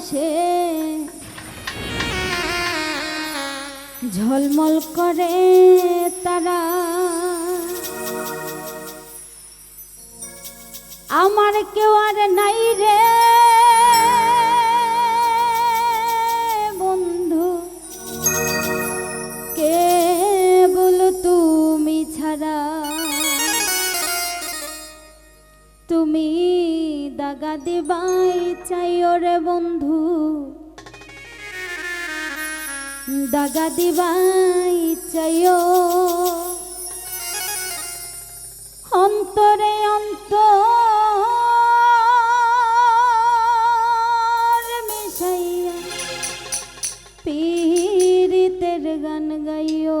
পাশে ঝলমল করে তারা। আমার কেউ আর নাই রে। দাগা দিবাই চাইও। অন্তরে অন্ত মিশাইয়া পীড়িতের গান গাইও।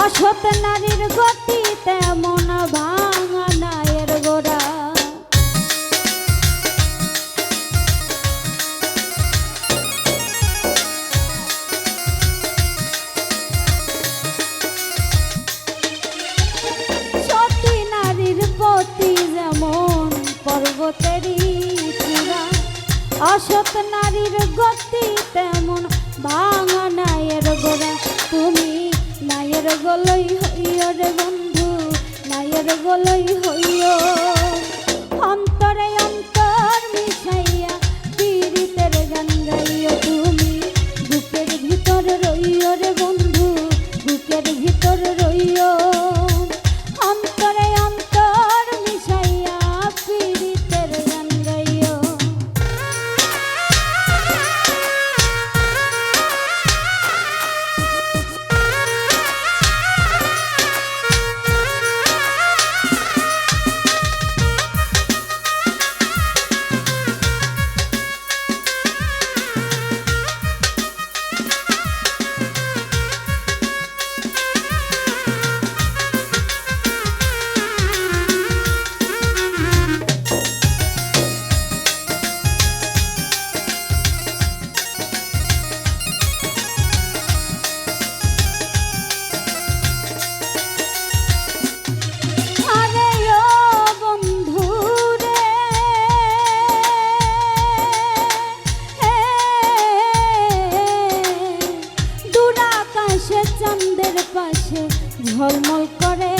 অসৎ নারীর গতি তেমন ভাঙা নায়ের গোড়া। সতী নারীর যেমন নারীর গতি তেমন ভাঙা নায়ের গোড়া। তুমি গলই হইও রে বন্ধু নায়ের গলই হইও। আকাশে চাঁদের পাশে ঝলমল করে।